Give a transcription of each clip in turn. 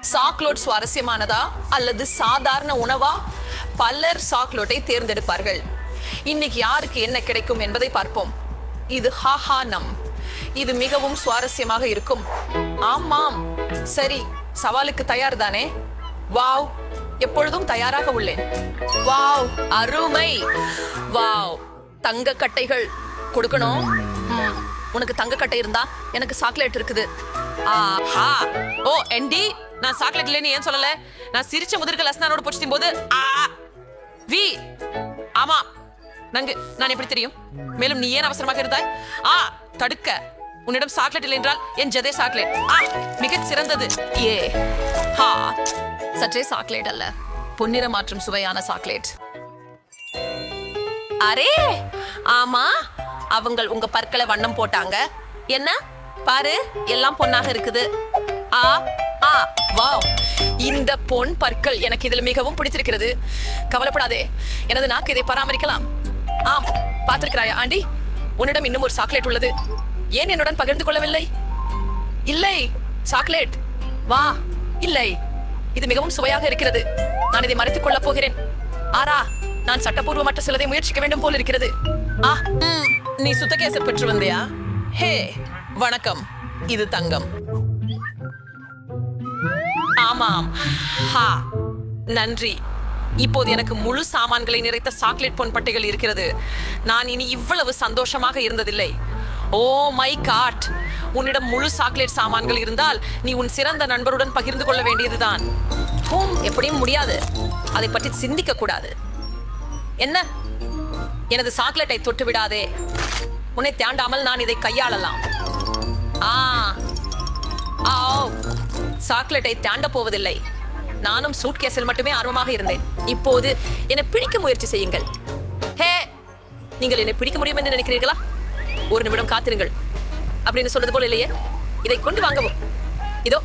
சாக்லோட் சுவாரஸ்யமானதா அல்லது சாதாரண உணவா? பலர் சாக்லோட்டை தேர்ந்தெடுப்பார்கள். இன்னைக்கு யாருக்கு என்ன கிடைக்கும் என்பதை பார்ப்போம். இது ஹாஹா நம். இது மிகவும் சுவாரஸ்யமாக இருக்கும். ஆமாம் சரி சவாலுக்கு தயார் தானே வாவ். எப்பொழுதும் தயாராக உள்ளேன். வாவ் அருமை. வாவ். தங்க கட்டைகள் கொடுக்கணும்? ம், உனக்கு தங்க கட்டை இருந்தா? எனக்கு சாக்லேட் இருக்குது. ஆஹா. ஓ என்டி. நான் சாக்லேட் இல்லைன்னு ஏன் சொல்லல? நான் சிரிச்ச முதிர்க்க லஸ்னானோட பொச்சிக்கும் போது ஆ வி ஆமா நங்கு நான் எப்படி தெரியும்? மேலும் நீ ஏன் அவசரமாக இருந்தாய்? ஆ தடுக்க. உன்னிடம் சாக்லேட் இல்லை என்றால் என் ஜதே சாக்லேட் ஆ மிகச் சிறந்தது. ஏ ஹா சற்றே சாக்லேட் அல்ல. பொன்னிற மாற்றும் சுவையான சாக்லேட் அரே ஆமா அவங்கள் உங்க பற்களை வண்ணம் போட்டாங்க. என்ன? பாரு எல்லாம் பொன்னாக இருக்குது. ஆ ஆ வாவ். இந்த பொன் பற்கள் எனக்கு இதில் மிகவும் பிடித்திருக்கிறது. கவலைப்படாதே. எனது நாக்கு இதை பராமரிக்கலாம். ஆம் பார்த்திருக்கிறாயா ஆண்டி? உன்னிடம் இன்னும் ஒரு சாக்லேட் உள்ளது. ஏன் என்னுடன் பகிர்ந்து கொள்ளவில்லை? இல்லை சாக்லேட். வா இல்லை. இது மிகவும் சுவையாக இருக்கிறது. நான் இதை மறைத்துக் கொள்ளப் போகிறேன். ஆரா நான் சட்டப்பூர்வமற்ற சிலதை முயற்சிக்க வேண்டும் போல் இருக்கிறது. ஆ. நீ சுத்தகேச பெற்று வந்தியா? ஹே வணக்கம். இது தங்கம். ஆமாம். ஹா நன்றி. இப்போது எனக்கு முழு சாமான்களை நிறைத்த சாக்லேட் பொன் பட்டைகள் இருக்கிறது. நான் இனி இவ்வளவு சந்தோஷமாக இருந்ததில்லை. Oh my god. உன்னிடம் முழு சாக்லேட் சாமான்கள் இருந்தால் நீ உன் சிறந்த நண்பருடன் பகிர்ந்து கொள்ள வேண்டியதுதான். ஹோம் எப்படியும் முடியாது. அதை பற்றி சிந்திக்க கூடாது. என்ன? எனது சாக்லேட்டை தொட்டு விடாதே. உன்னை தாண்டாமல் நான் இதை கையாளலாம். ஆ. ஆ. சாக்லேட்டை தாண்ட போவதில்லை. நானும் சூட்கேஸில் மட்டுமே ஆர்வமாக இருந்தேன். இப்போது என்னை பிடிக்க முயற்சி செய்யுங்கள். ஹே நீங்கள் என்னை பிடிக்க முடியும் என்று நினைக்கிறீர்களா? ஒரு நிமிடம் காத்திருங்கள். அப்படின்னு சொல்றது போல இல்லையே? இதை கொண்டு வாங்கவும். இதோ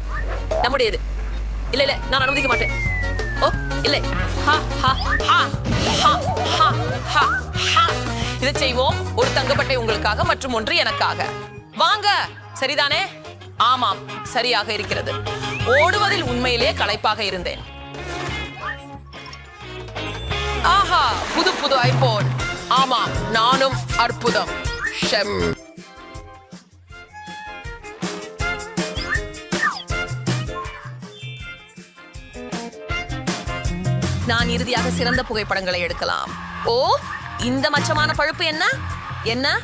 நம்முடையது. இல்ல இல்ல நான் அனுமதிக்க மாட்டேன். ஓ இல்லை. ஹா ஹா ஹா ஹா ஹா ஹா ஹா. இதை செய்வோம். ஒரு தங்கப்பட்டை உங்களுக்காக மற்றும் ஒன்று எனக்காக. வாங்க சரிதானே? ஆமாம் சரியாக இருக்கிறது. ஓடுவதில் உண்மையிலே களைப்பாக இருந்தேன். ஆஹா புது புது ஐபோன். ஆமாம் நானும் அற்புதம். ஷெம். நான் இறுதியாக சிறந்த புகைப்படங்களை எடுக்கலாம். ஓ இந்த மச்சமான பழுப்பு என்ன? என்ன?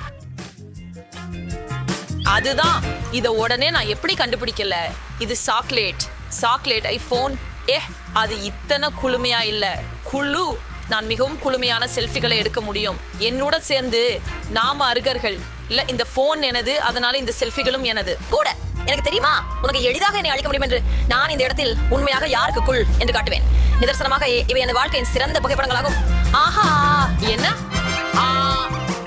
அதுதான். இதை உடனே நான் எப்படி கண்டுபிடிக்கல? இது சாக்லேட் சாக்லேட் ஐபோன் ஏ அது இத்தனை குளுமையா இல்ல. குழு நான் மிகவும் குளுமையான செல்ஃபிகளை எடுக்க முடியும். என்னோட சேர்ந்து நாம அருகர்கள் இல்ல இந்த போன் எனது அதனால இந்த செல்ஃபிகளும் எனது. கூட எனக்கு தெரியுமா? உனக்கு எளிதாக என்னை அழிக்க முடியும் என்று நான் இந்த இடத்தில் உண்மையாக யாருக்கு குள் என்று காட்டுவேன். நிதர்சனமாக இவை எனது வாழ்க்கையின் சிறந்த புகைப்படங்களாகும். ஆஹா! என்ன? ஆ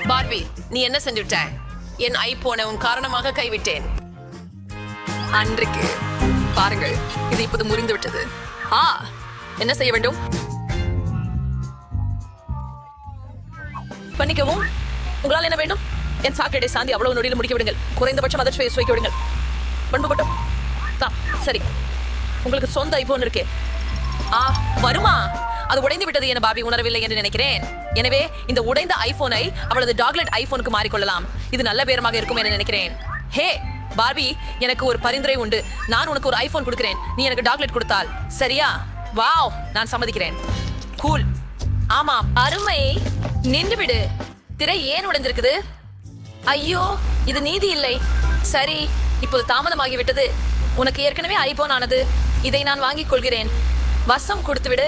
பார்பி நீ என்ன செஞ்சுட்ட? என் ஐபோனை உன் காரணமாக கைவிட்டேன். அன்றைக்கு பாருங்கள் இது இப்போது முறிந்து விட்டது ஆ என்ன செய்ய வேண்டும்? பண்ணிக்கவும் உங்களால் என்ன வேண்டும்? என் சாக்கடை சாந்தி அவ்வளவு நொடியில் முடிக்க விடுங்கள். குறைந்தபட்சம் அதிர்ச்சியை சுவைக்க விடுங்கள். பண்புபட்டும் தான் சரி. உங்களுக்கு சொந்த ஐபோன் இருக்கே. ஆ வருமா? அது உடைந்து விட்டது என பாபி உணரவில்லை என்று நினைக்கிறேன். எனவே இந்த உடைந்த ஐபோனை அவளது டாக்லெட் ஐபோனுக்கு மாறிக்கொள்ளலாம். இது நல்ல பேரமாக இருக்கும் என நினைக்கிறேன். ஹே பார்பி எனக்கு ஒரு பரிந்துரை உண்டு. நான் உனக்கு ஒரு ஐபோன் கொடுக்கிறேன். நீ எனக்கு டாக்லெட் கொடுத்தால். சரியா? வாவ் நான் சம்மதிக்கிறேன். கூல். ஆமாம் அருமை. நின்றுவிடு திரை ஏன் உடைந்திருக்குது? ஐயோ இது நீதி இல்லை. சரி இப்போது தாமதமாகிவிட்டது. உனக்கு ஏற்கனவே ஐபோன் ஆனது. இதை நான் வாங்கிக் கொள்கிறேன். வசம் கொடுத்துவிடு.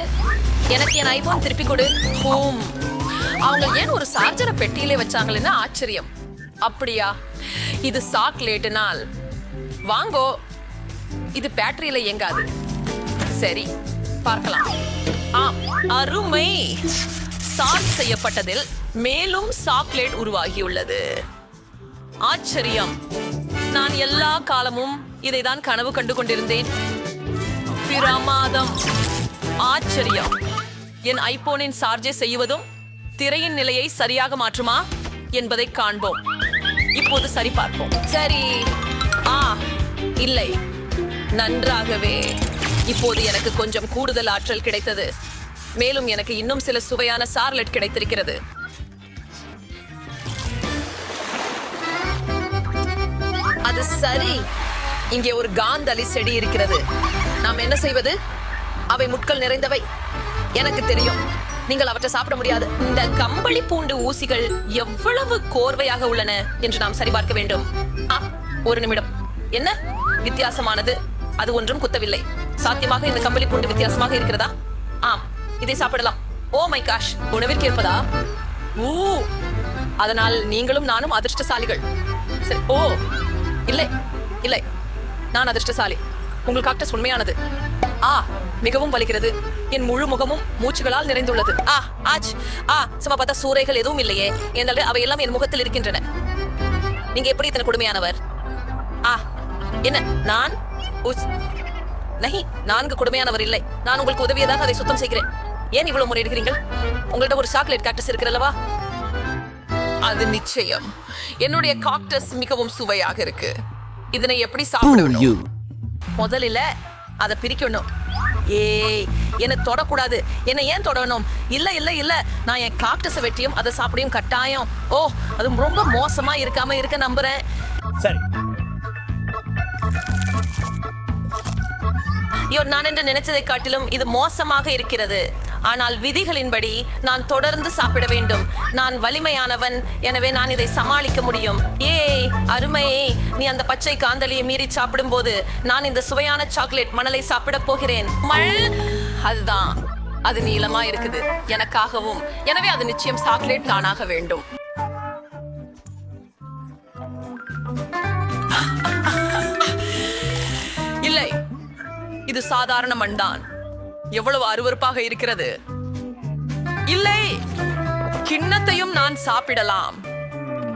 எனக்கு என் ஐபோன் திருப்பி கொடு. ஹோம். அவங்க ஏன் ஒரு சார்ஜரை பெட்டியிலே வச்சாங்களேன்னு ஆச்சரியம். அப்படியா? இது சாக்லேட்டுனால் வாங்கோ. இது பேட்டரியில இயங்காது. சரி பார்க்கலாம். ஆம் அருமை. சார்ஜ் செய்யப்பட்டதில் மேலும் சாக்லேட் உருவாகியுள்ளது. ஆச்சரியம். நான் எல்லா காலமும் இதை தான் கனவு கண்டு கொண்டிருந்தேன். பிரமாதம். ஆச்சரியம். என் ஐபோனின் சார்ஜை செய்வதும் திரையின் நிலையை சரியாக மாற்றுமா என்பதை காண்போம். இப்போது சரி பார்ப்போம். சரி. ஆ இல்லை. நன்றாகவே. இப்போது எனக்கு கொஞ்சம் கூடுதல் ஆற்றல் கிடைத்தது. மேலும் எனக்கு இன்னும் சில சுவையான சார்லெட் கிடைத்திருக்கிறது. அது சரி. இங்கே ஒரு காந்தலி செடி இருக்கிறது. நாம் என்ன செய்வது? அவை முட்கள் நிறைந்தவை. எனக்கு தெரியும். நீங்கள் அவற்றை சாப்பிட முடியாது. இந்த கம்பளி பூண்டு ஊசிகள் எவ்வளவு கோர்வையாக உள்ளன என்று நாம் சரிபார்க்க வேண்டும். ஒரு நிமிடம். என்ன? வித்தியாசமானது. அது ஒன்றும் குத்தவில்லை. சாத்தியமாக இந்த கம்பளி பூண்டு வித்தியாசமாக இருக்கிறதா? ஆம் இதை சாப்பிடலாம். ஓ மை காஷ் உணவிற்கு இருப்பதா ஊ அதனால் நீங்களும் நானும் அதிர்ஷ்டசாலிகள். சரி ஓ இல்லை இல்லை. நான் அதிர்ஷ்டசாலி. உங்கள் காக்டஸ் உண்மையானது. ஆ மிகவும் வலிக்கிறது. என் முழு முகமும் மூச்சுகளால் நிறைந்துள்ளது. ஆ ஆச் ஆ சும்மா பார்த்தா சூறைகள் எதுவும் இல்லையே. என்றால் அவை எல்லாம் என் முகத்தில் இருக்கின்றன. நீங்க எப்படி இத்தனை கொடுமையானவர்? ஆ என்ன நான்? நஹி நான்கு கொடுமையானவர் இல்லை. நான் உங்களுக்கு உதவியதாக அதை சுத்தம் செய்கிறேன். ஏன் இவ்வளவு முறையிடுகிறீர்கள்? உங்கள்ட்ட ஒரு சாக்லேட் காக்டஸ் இருக்கிறல்லவா அது நிச்சயம். என்னுடைய காக்டஸ் மிகவும் சுவையாக இருக்கு. இதனை எப்படி சாப்பிடணும். முதலில் அதை பிரிக்கணும். ஏய் என்னை தொடக்கூடாது. என்னை ஏன் தொடணும்? இல்ல இல்ல இல்ல. நான் என் காக்டஸை வெட்டியும் அதை சாப்பிடையும் கட்டாயம். ஓ அது ரொம்ப மோசமா இருக்காம இருக்க நம்புறேன். சரி. ஐயோ நான் என்று நினைச்சதை காட்டிலும் இது மோசமாக இருக்கிறது. ஆனால் விதிகளின்படி நான் தொடர்ந்து சாப்பிட வேண்டும். நான் வலிமையானவன். எனவே நான் இதை சமாளிக்க முடியும். ஏய் அருமையே நீ அந்த பச்சை காந்தலியை மீறி சாப்பிடும்போது நான் இந்த சுவையான சாக்லேட் மணலை சாப்பிட போகிறேன். மல் அதுதான். அது நீளமா இருக்குது. எனக்காகவும். எனவே அது நிச்சயம் சாக்லேட் தானாக வேண்டும். இல்லை. இது சாதாரண மண்தான். எவ்வளவு அருவருப்பாக இருக்கிறது? இல்லை கிண்ணத்தையும் நான் சாப்பிடலாம்.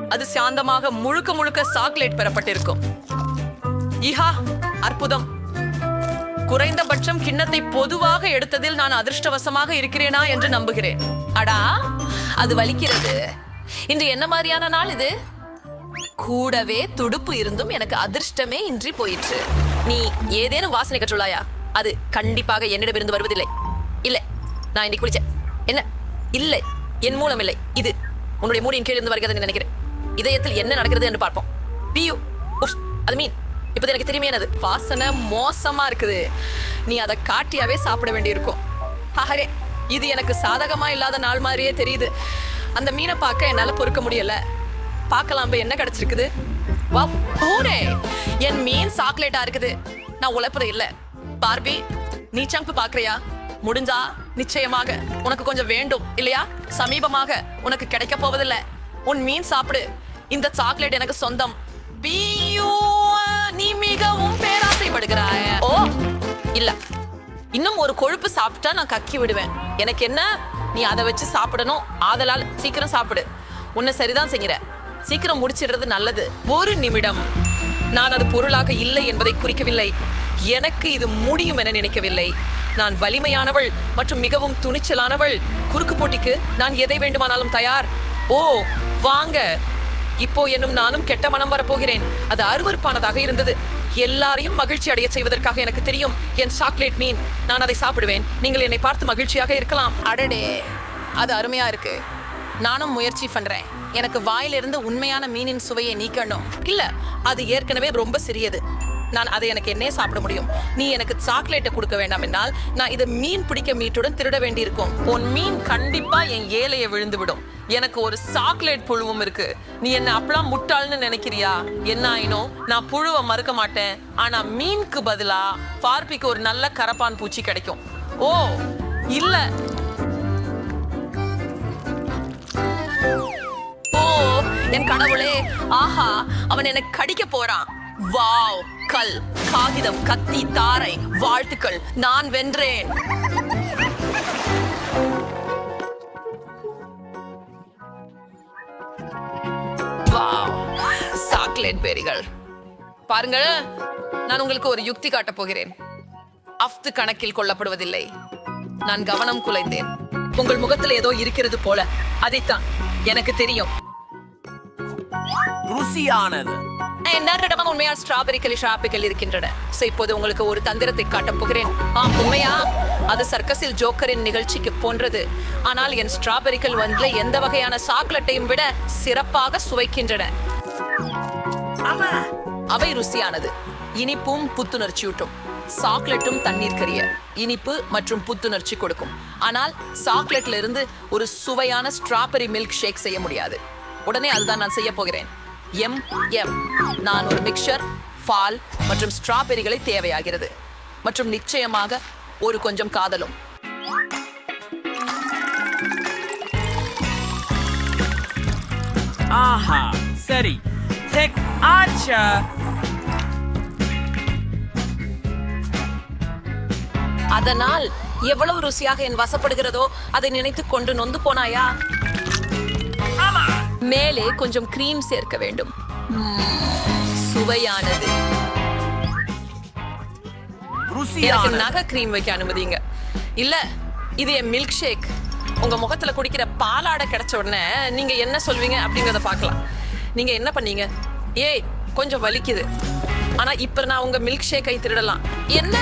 அது சாந்தமாக முழுக்க முழுக்க சாக்லேட் பெறப்பட்டிருக்கும். இஹா அற்புதம். குறைந்தபட்சம் கிண்ணத்தை பொதுவாக எடுத்ததில் நான் அதிர்ஷ்டவசமாக இருக்கிறேனா என்று நம்புகிறேன். அடா அது வலிக்கிறது. இன்று என்ன மாதிரியான நாள் இது? கூடவே துடுப்பு இருந்தும் எனக்கு அதிர்ஷ்டமே இன்றி போயிற்று. நீ ஏதேனும் வாசனை கற்றுள்ளாயா? அது கண்டிப்பாக என்னிடமிருந்து வருவதில்லை. இல்லை நான் இன்னைக்கு குளிச்சேன். என்ன? இல்லை என் மூலம் இல்லை. இது உன்னுடைய மூடியின் கீழ் இருந்து வருகிறது நினைக்கிறேன். இதயத்தில் என்ன நடக்கிறது என்று பார்ப்போம். பியூ உஃப், அது மீன் இப்போது எனக்கு தெரியுமே வாசனை மோசமாக இருக்குது. நீ அதை காட்டியாவே சாப்பிட வேண்டியிருக்கும். ஆகவே இது எனக்கு சாதகமாக இல்லாத நாள் மாதிரியே தெரியுது. அந்த மீனை பார்க்க என்னால் பொறுக்க முடியலை. பார்க்கலாம் இப்போ என்ன கிடச்சிருக்குது? வா பூனே என் மீன் சாக்லேட்டாக இருக்குது. நான் உழைப்பது இல்லை. பார்பி நீ சங்கு பாக்குறியா முடிஞ்சா நிச்சயமாக உனக்கு கொஞ்சம் வேண்டும் இல்லையா? சமீபமாக உனக்கு கிடைக்க போவதில்ல. உன் மீன் சாப்பிடு. இந்த சாக்லேட் எனக்கு சொந்தம். நீ மிகவும் பேராசைப்படுகிறாய். ஓ இல்ல. இன்னும் ஒரு கொழுப்பு சாப்பிட்டா நான் கக்கி விடுவேன். எனக்கு என்ன? நீ அதை வச்சு சாப்பிடணும். ஆதலால் சீக்கிரம் சாப்பிடு. உன்னை சரிதான் செய்கிற சீக்கிரம் முடிச்சிடுறது நல்லது. ஒரு நிமிடம். நான் அது பொருளாக இல்லை என்பதை குறிக்கவில்லை. எனக்கு இது முடியும் என நினைக்கவில்லை. நான் வலிமையானவள் மற்றும் மிகவும் துணிச்சலானவள். குறுக்கு போட்டிக்கு நான் எதை வேண்டுமானாலும் தயார். ஓ வாங்க. இப்போ என்னும் நானும் கெட்ட மனம் வரப்போகிறேன். அது அருவருப்பானதாக இருந்தது. எல்லாரையும் மகிழ்ச்சி அடைய செய்வதற்காக எனக்கு தெரியும். என் சாக்லேட் மீன். நான் அதை சாப்பிடுவேன். நீங்கள் என்னை பார்த்து மகிழ்ச்சியாக இருக்கலாம். அடடே. அது அருமையா இருக்கு. நானும் முயற்சி பண்றேன். எனக்கு வாயிலிருந்து உண்மையான மீனின் சுவையை நீக்கணும். இல்ல அது ஏற்கனவே ரொம்ப சிறியது. நான் அதை எனக்கு என்னே சாப்பிட முடியும். நீ எனக்கு சாக்லேட்டை கொடுக்க வேண்டாம் என்றால் நான் இதை மீன் பிடிக்க மீட்டுடன் திருட வேண்டியிருக்கும். உன் மீன் கண்டிப்பா என் ஏலையை விழுந்து விடும் எனக்கு ஒரு சாக்லேட் புழுவும் இருக்கு. நீ என்ன அப்பெல்லாம் முட்டாள்னு நினைக்கிறியா? என்ன ஆயினும் நான் புழுவை மறுக்க மாட்டேன். ஆனா மீனுக்கு பதிலா பார்ப்பிக்கு ஒரு நல்ல கரப்பான் பூச்சி கிடைக்கும். ஓ இல்ல. ஓ என் கடவுளே. ஆஹா அவன் எனக்கு கடிக்க போறான். வாவ் கல் காகிதம் கத்தி தாரை வாழ்த்துக்கள் நான் வென்றேன். வாவ் சாக்லேட் பேரிகள். பாருங்க நான் உங்களுக்கு ஒரு யுக்தி காட்டப் போகிறேன். அஃப்து கணக்கில் கொள்ளப்படுவதில்லை. நான் கவனம் குலைந்தேன். உங்கள் முகத்தில் ஏதோ இருக்கிறது போல. அதைத்தான் எனக்கு தெரியும். ருசியானது. எல்லாரிடமும் உண்மையா ஸ்ட்ராபெரிகள் ஷாப்பிகள் இருக்கின்றன. So, இப்போது உங்களுக்கு ஒரு தந்திரத்தை காட்டப் போகிறேன். ஆம் உண்மையா? அது சர்க்கஸில் ஜோக்கரின் நிகழ்ச்சிக்கு போன்றது. ஆனால் என் ஸ்ட்ராபெரிகள் வந்து எந்த வகையான சாக்லேட்டையும் விட சிறப்பாக சுவைக்கின்றன. அவை ருசியானது. இனிப்பும் புத்துணர்ச்சியூட்டும். சாக்லேட்டும் தண்ணீர் கரிய இனிப்பு மற்றும் புத்துணர்ச்சி கொடுக்கும். ஆனால் சாக்லேட்ல இருந்து ஒரு சுவையான ஸ்ட்ராபெரி மில்க் ஷேக் செய்ய முடியாது. உடனே அதுதான் நான் செய்ய போகிறேன். எம் எம் நான் ஒரு மிக்சர் பால் மற்றும் ஸ்ட்ராபெரிகளை தேவையாகிறது. மற்றும் நிச்சயமாக ஒரு கொஞ்சம் காதலும். ஆஹா சரி. டெக் ஆச்சா? அதனால் எவ்வளவு ருசியாக என் வசப்படுகிறதோ அதை நினைத்துக் கொண்டு நொந்து போனாயா? மேலே கொஞ்சம் கிரீம் சேர்க்க வேண்டும். சுவையானது. எனக்கு நகை கிரீம் வைக்க அனுமதிங்க. இல்ல இது என் மில்க் ஷேக் உங்க முகத்துல குடிக்கிற பாலாடை கிடைச்ச உடனே நீங்க என்ன சொல்வீங்க அப்படிங்கறத பார்க்கலாம். நீங்க என்ன பண்ணீங்க? ஏய் கொஞ்சம் வலிக்குது. ஆனா இப்ப நான் உங்க மில்க் ஷேக்கை திருடலாம். என்ன?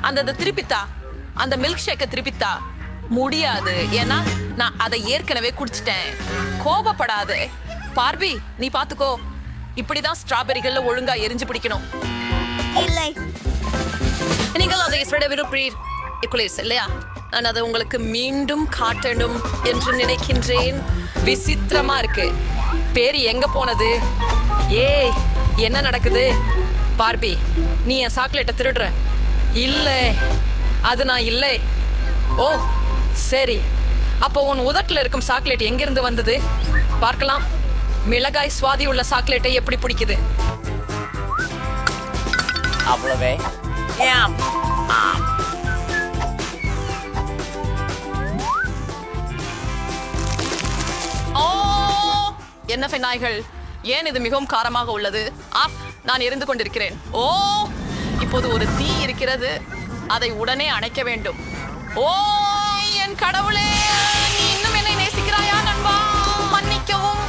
அந்த அந்த திருப்பித்தா? அந்த மில்க் ஷேக்கை திருப்பித்தா? முடியாது. ஏன்னா நான் அதை ஏற்கனவே குடிச்சிட்டேன். கோபப்படாத. பார்பி நீ பாத்துக்கோ. இப்படிதான் ஸ்ட்ராபெரிகள்ல ஒழுங்கா எரிஞ்சு பிடிக்கணும். இல்லை. நீங்கள் அதை விட விரும்புகிறீர். இக்குலேஸ் இல்லையா? நான் அதை உங்களுக்கு மீண்டும் காட்டணும் என்று நினைக்கின்றேன். விசித்திரமா இருக்கு. பேர் எங்க போனது? ஏய் என்ன நடக்குது? பார்பி நீ என் சாக்லேட்டை திருடுற. இல்லை அது நான் இல்லை. ஓ சரி. அப்போ உன் உதட்டில் இருக்கும் சாக்லேட் எங்கிருந்து வந்தது? பார்க்கலாம். மிளகாய் சுவாதி உள்ள சாக்லேட்டை எப்படி பிடிக்குது? அவ்வளவே? என்ன பெண்ணாய்கள்? ஏன் இது மிகவும் காரமாக உள்ளது? ஆப் நான் எரிந்து கொண்டிருக்கிறேன். ஓ! இப்போது ஒரு தீ இருக்கிறது. அதை உடனே அணைக்க வேண்டும். ஓ! என் கடவுளே நீ இன்னும் என்னை நேசிக்கிறாயா நண்பா? மன்னிக்கவும்.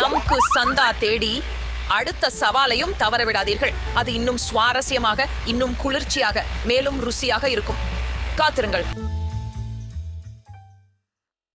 நமக்கு சந்தா தேடி அடுத்த சவாலையும் தவற விடாதீர்கள் அது இன்னும் சுவாரஸ்யமாக இன்னும் குளிர்ச்சியாக மேலும் ருசியாக இருக்கும். காத்திருங்கள்.